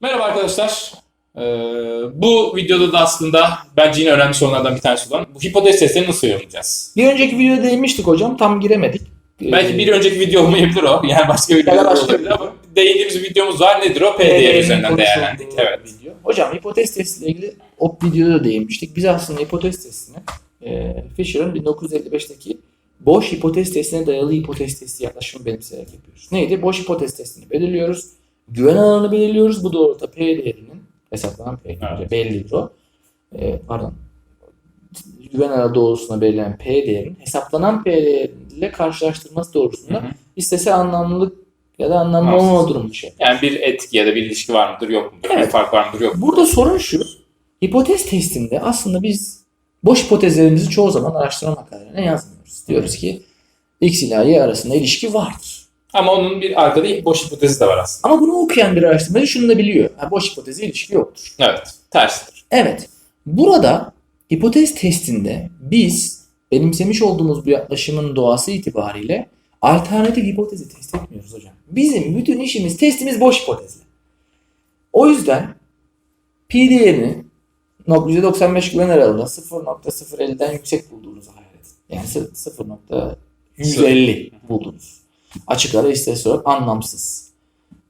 Merhaba arkadaşlar. Ee, bu videoda da aslında bence yine önemli sorulardan bir tanesi olan bu hipotez testlerini nasıl yorumlayacağız? Bir önceki videoda değinmiştik hocam. Tam giremedik. Belki Ee, bir önceki video olmayabilir o. Yani başka bir video olabilir ama değindiğimiz bir videomuz var. Nedir o? PDR'nin üzerinden değerlendik. Evet. Video. Hocam hipotez testiyle ilgili o videoda da değinmiştik. Biz aslında hipotez testini e, Fisher'ın 1955'teki boş hipotez testine dayalı hipotez testi yaklaşımı benimseyerek yapıyoruz. Neydi? Boş hipotez testini belirliyoruz. Güven alanını belirliyoruz. Bu doğrultuda P değerinin hesaplanan P değeri Evet. bellidir o. E, pardon. Güven alanı doğrultusuna belirlenen P değerinin hesaplanan P değeriyle karşılaştırması Hı hı. istese anlamlılık ya da anlamlı olmama durumu şey. Yani bir etki ya da bir ilişki var mıdır yok mudur? Evet. Bir fark var mıdır yok mudur? Burada sorun şu. Hipotez testinde aslında biz boş hipotezlerimizi çoğu zaman araştırma makalelerine yazmıyoruz. Diyoruz ki X ile Y arasında ilişki vardır. Ama onun bir arkada boş hipotezi de var aslında. Ama bunu okuyan bir araştırmacı şunu da biliyor. Ha, boş hipotezi ilişki yoktur. Evet. Tersidir. Evet. Burada hipotez testinde biz benimsemiş olduğumuz bu yaklaşımın doğası itibariyle alternatif hipotezi test etmiyoruz hocam. Bizim bütün işimiz, testimiz boş hipotezle. O yüzden P değerini %95 güven aralığında 0.050'den yüksek bulduğunuzu hayal edin. Yani 0.150 buldunuz. Açık ara olarak anlamsız.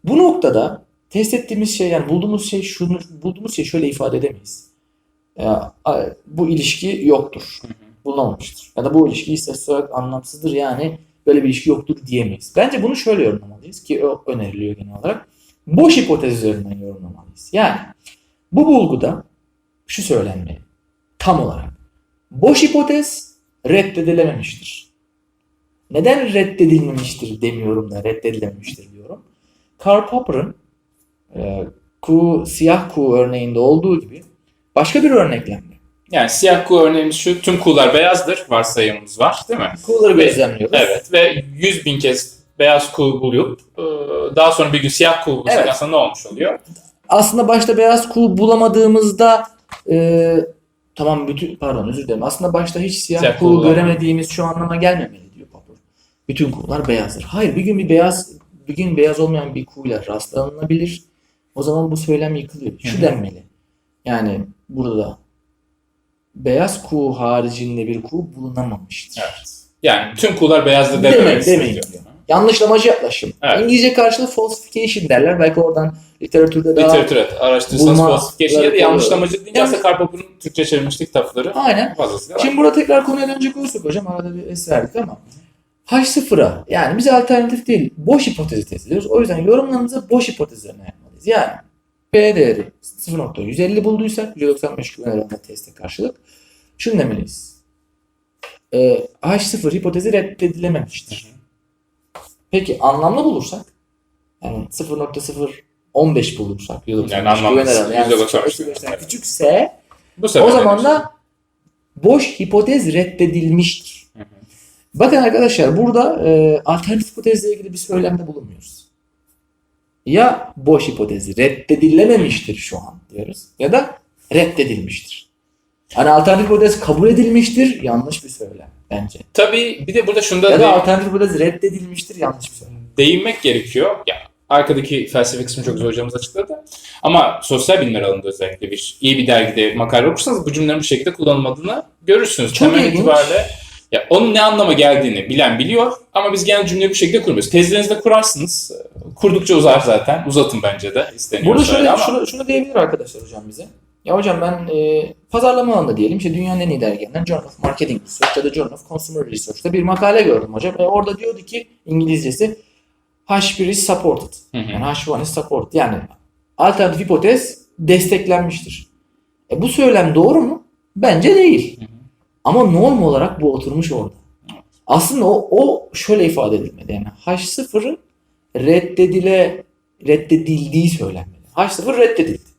Bu noktada test ettiğimiz şey yani bulduğumuz şey şunu bulduğumuz şey şöyle ifade edemeyiz. Ya, a- bu ilişki yoktur. Bulunamamıştır. Ya da bu ilişki istatistik olarak anlamsızdır yani böyle bir ilişki yoktur diyemeyiz. Bence bunu şöyle yorumlamalıyız ki o öneriliyor genel olarak. Boş hipotez üzerinden yorumlamalıyız. Yani bu bulguda şu söylenmeli. Tam olarak. Boş hipotez reddedilememiştir. Neden reddedilmemiştir demiyorum da reddedilememiştir diyorum. Karl Popper'ın e, kuğu, siyah kuğu örneğinde olduğu gibi başka bir örneklemde. Yani siyah kuğu örneğimiz şu. Tüm kuğular beyazdır. Varsayımımız var değil mi? Kuğuları gözlemliyoruz. Evet ve 100 bin kez beyaz kuğu bulup e, daha sonra bir gün siyah kuğu bulursak Evet. aslında ne olmuş oluyor? Aslında başta beyaz kuğu bulamadığımızda e, tamam bütün pardon özür dilerim. Aslında başta hiç siyah, Siyah kuğu göremediğimiz şu anlama gelmemeli. Bütün kuğular beyazdır. Hayır bir gün bir beyaz bir gün beyaz olmayan bir kuğuyla rastlanılabilir. O zaman bu söylem yıkılıyor. Şu Hı hı. denmeli. Yani burada beyaz kuğu haricinde bir kuğu bulunamamıştır. Evet. Yani tüm kuğular beyazdır dememek demeyin diyor. Yanlışlamacı yaklaşım. Evet. İngilizce karşılığı falsification derler. Belki oradan literatürde daha... Literatür evet. Araştırırsanız falsification ya da yanlışlamacı deyince aslında Karl Popper'ın Türkçe çevirmişlik kitapları Aynen. fazlasıyla. Şimdi burada tekrar konuya dönecek olursak hocam arada bir es verdik ama H0'a yani biz alternatif değil boş hipotezi test ediyoruz. O yüzden yorumlarımızı boş hipotezlerine yapmalıyız. Yani P değeri 0.150 bulduysak %95 güven oranında teste karşılık şunu demeliyiz. Ee, H0 hipotezi reddedilememiştir. Peki anlamlı bulursak yani 0.015 bulursak %95 Yani anlamlı, yani %95 %95'ten küçükse Bu o zaman da boş hipotez reddedilmiştir. Bakın arkadaşlar burada e, alternatif hipotezle ilgili bir söylemde bulunmuyoruz. Ya boş hipotezi reddedilememiştir şu an diyoruz ya da reddedilmiştir. Hani alternatif hipotez kabul edilmiştir yanlış bir söylem bence. Tabii bir de burada şunda Ya da alternatif hipotez reddedilmiştir yanlış bir söylem. değinmek gerekiyor. Ya arkadaki felsefe kısmı çok güzel hocamız açıkladı. Ama sosyal bilimler alanında özellikle bir iyi bir dergide makale okursanız bu cümlelerin bu şekilde kullanılmadığını görürsünüz. Çok Temel ilginç. itibariyle ya onun ne anlama geldiğini bilen biliyor ama biz genel cümleyi bu şekilde kurmuyoruz. Tezlerinizde kurarsınız. Kurdukça uzar zaten. Uzatın bence de isteniyorsa Burada şöyle, öyle ama. şunu, şunu diyebilir arkadaşlar hocam bize. Ya hocam ben e, pazarlama alanında diyelim işte dünyanın en iyi dergilerinden Journal of Marketing Research ya da Journal of Consumer Research'ta bir makale gördüm hocam. E, orada diyordu ki İngilizcesi H1 is supported. Hı hı. Yani H1 is supported. Yani alternatif hipotez desteklenmiştir. E, bu söylem doğru mu? Bence değil. Hı hı. Ama norm olarak bu oturmuş orada. Aslında o, o şöyle ifade edilmedi. Yani H0'ın reddedile reddedildiği söylenmeli. H0 reddedildi.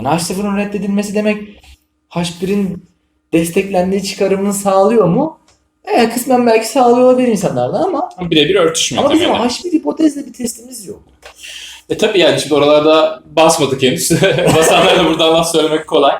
Yani H0'ın reddedilmesi demek H1'in desteklendiği çıkarımını sağlıyor mu? Evet kısmen belki sağlıyor olabilir insanlarda ama birebir örtüşmüyor ama bizim temeli. H1 hipotezle bir testimiz yok. E tabii yani şimdi oralarda basmadık henüz. Basanlara da buradan laf söylemek kolay.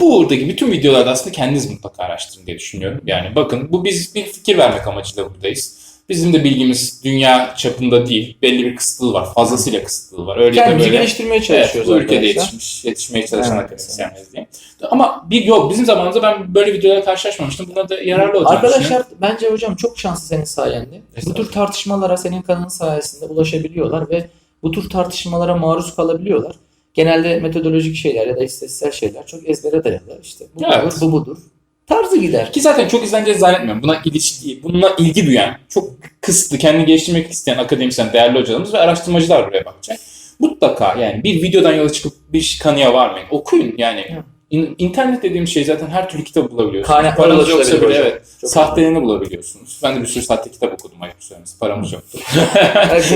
Buradaki bütün videolarda aslında kendiniz mutlaka araştırın diye düşünüyorum. Yani bakın bu biz bir fikir vermek amacıyla buradayız. Bizim de bilgimiz dünya çapında değil. Belli bir kısıtlığı var. Fazlasıyla kısıtlığı var. Öyle Kendimizi böyle. geliştirmeye Evet, çalışıyoruz bu ülkede yetişmiş, yetişmeye çalışan Evet. akademisyenleriz diye. Ama bir yok bizim zamanımızda ben böyle videolarla karşılaşmamıştım. Buna da yararlı olacağını. Arkadaşlar bence hocam çok şanslı senin sayende. Bu tür tartışmalara senin kanalın sayesinde ulaşabiliyorlar ve bu tür tartışmalara maruz kalabiliyorlar. Genelde metodolojik şeyler ya da istatistiksel şeyler çok ezbere dayalı. İşte bu Evet. budur, bu budur. Tarzı gider. Ki zaten çok izleneceğini zannetmiyorum. Buna ilişki, bununla ilgi duyan, çok kısıtlı, kendini geliştirmek isteyen akademisyen, değerli hocalarımız ve araştırmacılar buraya bakacak. Mutlaka yani bir videodan yola çıkıp bir kanıya varmayın. Okuyun yani. Evet. İn- İnternet dediğim şey zaten her türlü kitabı bulabiliyorsunuz. Kaynaklara Paranız yoksa bile evet. Çok Sahtelerini bulabiliyorsunuz. Ben de bir sürü sahte kitap okudum ayıp söylemesi. Paramız yoktu.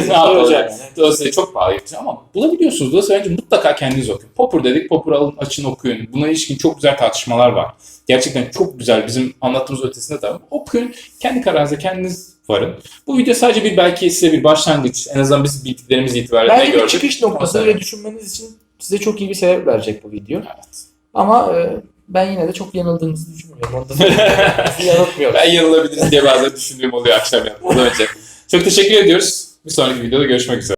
Ne yapalım hocam yani? Dolayısıyla çok pahalı ama bulabiliyorsunuz. Dolayısıyla bence mutlaka kendiniz okuyun. Popur dedik, Popur alın, açın okuyun. Buna ilişkin çok güzel tartışmalar var. Gerçekten çok güzel bizim anlattığımız ötesinde de var. okuyun. Kendi kararınıza kendiniz varın. Bu video sadece bir belki size bir başlangıç. En azından biz bildiklerimiz itibariyle bir gördük. çıkış noktası Evet. öyle düşünmeniz için size çok iyi bir sebep verecek bu video. Evet. Ama e, ben yine de çok yanıldığınızı düşünmüyorum. Orada sizi yanıltmıyorum. Ben yanılabiliriz diye bazen düşündüğüm oluyor akşam yapmadan önce. Çok teşekkür ediyoruz. Bir sonraki videoda görüşmek üzere.